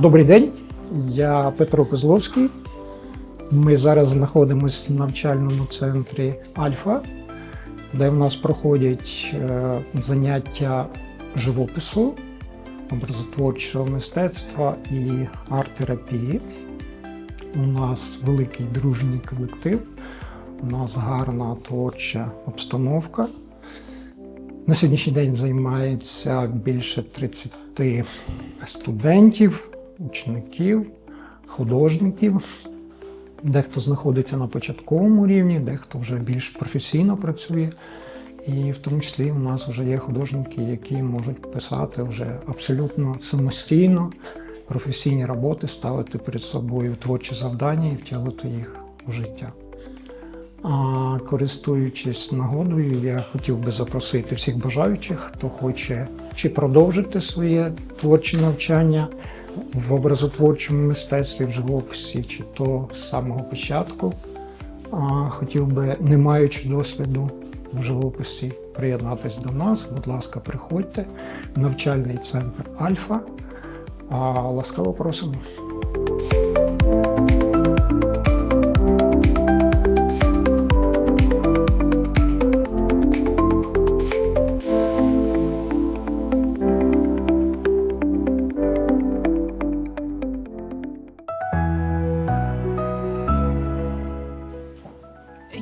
Добрий день, я Петро Козловський. Ми зараз знаходимося в навчальному центрі Альфа, де в нас проходять е, заняття живопису, образотворчого мистецтва і арт-терапії. У нас великий дружній колектив, у нас гарна творча обстановка. На сьогоднішній день займається більше 30 студентів, учеників, художників. Дехто знаходиться на початковому рівні, дехто вже більш професійно працює. І в тому числі у нас вже є художники, які можуть писати вже абсолютно самостійно професійні роботи, ставити перед собою творчі завдання і втілити їх у життя. А користуючись нагодою, я хотів би запросити всіх бажаючих, хто хоче чи продовжити своє творче навчання в образотворчому мистецтві, в живописі, чи то з самого початку. А хотів би, не маючи досвіду в живописі, приєднатись до нас. Будь ласка, приходьте. Навчальний центр Альфа. А, ласкаво просимо.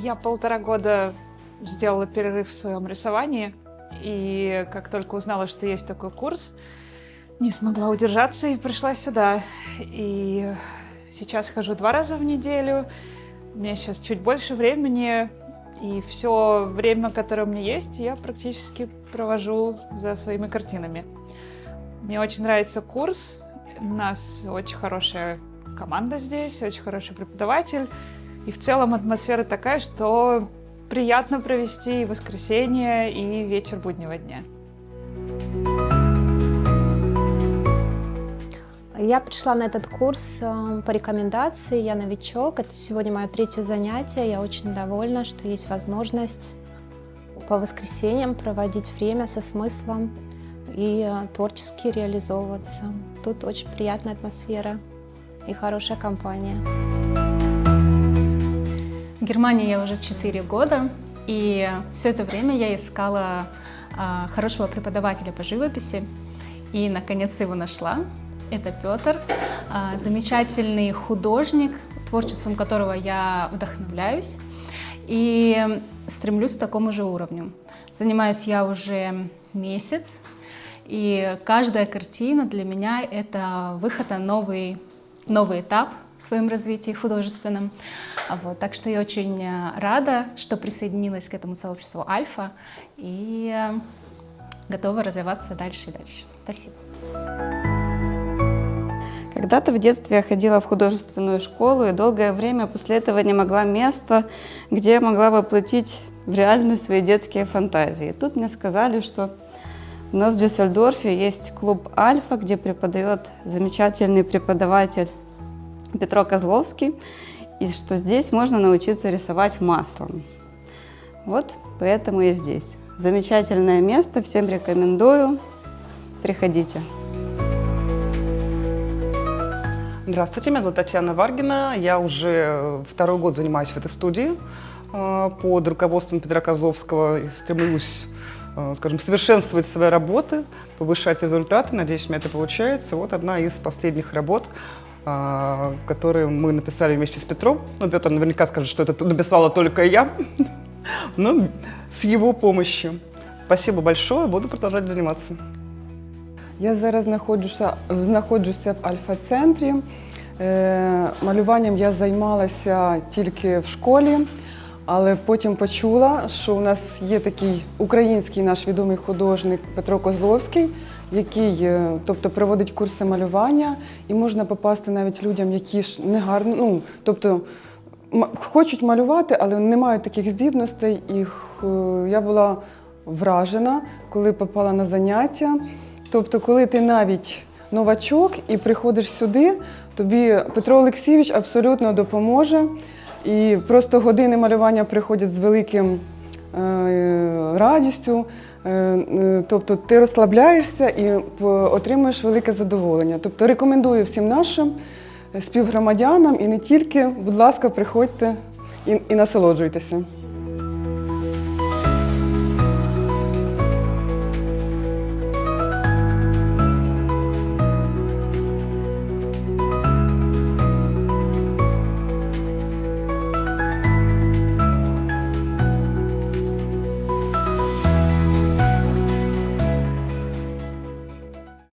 Я полтора года сделала перерыв в своем рисовании, и как только узнала, что есть такой курс, не смогла удержаться и пришла сюда. И сейчас хожу два раза в неделю, у меня сейчас чуть больше времени, и все время, которое у меня есть, я практически провожу за своими картинами. Мне очень нравится курс, у нас очень хорошая команда здесь, очень хороший преподаватель, и в целом атмосфера такая, что приятно провести и воскресенье, и вечер буднего дня. Я пришла на этот курс э, по рекомендации, я новичок, это сегодня мое третье занятие, я очень довольна, что есть возможность по воскресеньям проводить время со смыслом и э, творчески реализовываться. Тут очень приятная атмосфера и хорошая компания. Германии я уже 4 года, и все это время я искала а, хорошего преподавателя по живописи, и наконец его нашла. Это Петр, а, замечательный художник, творчеством которого я вдохновляюсь и стремлюсь к такому же уровню. Занимаюсь я уже месяц, и каждая картина для меня это выход на новый, новый этап в своем развитии художественном. А Вот, так что я очень э, рада, что присоединилась к этому сообществу Альфа и э, готова развиваться дальше и дальше. Спасибо. Когда-то в детстве я ходила в художественную школу и долгое время после этого не могла места, где я могла воплотить в реальность свои детские фантазии. Тут мне сказали, что у нас в Дюссельдорфе есть клуб «Альфа», где преподает замечательный преподаватель Петро Козловский, и что здесь можно научиться рисовать маслом. Вот поэтому я здесь. Замечательное место, всем рекомендую. Приходите. Здравствуйте, меня зовут Татьяна Варгина. Я уже э, второй год занимаюсь в этой студии э, под руководством Петра Козловского и стремлюсь, э, скажем, совершенствовать свои работы, повышать результаты. Надеюсь, у меня это получается. Вот одна из последних работ, э, которые мы написали вместе с Петром. Ну, Петр наверняка скажет, что это написала только я, но с его помощью. Спасибо большое, буду продолжать заниматься. Я зараз знаходжуся, знаходжуся в альфа-центрі. Е, малюванням я займалася тільки в школі, але потім почула, що у нас є такий український наш відомий художник Петро Козловський, який е, тобто, проводить курси малювання, і можна попасти навіть людям, які ж не гарно, ну, тобто хочуть малювати, але не мають таких здібностей. І я була вражена, коли попала на заняття. Тобто, коли ти навіть новачок і приходиш сюди, тобі Петро Олексійович абсолютно допоможе. І просто години малювання приходять з великим е, радістю. Е, е, Тобто ти розслабляєшся і отримуєш велике задоволення. Тобто рекомендую всім нашим співгромадянам і не тільки, будь ласка, приходьте і, і насолоджуйтеся.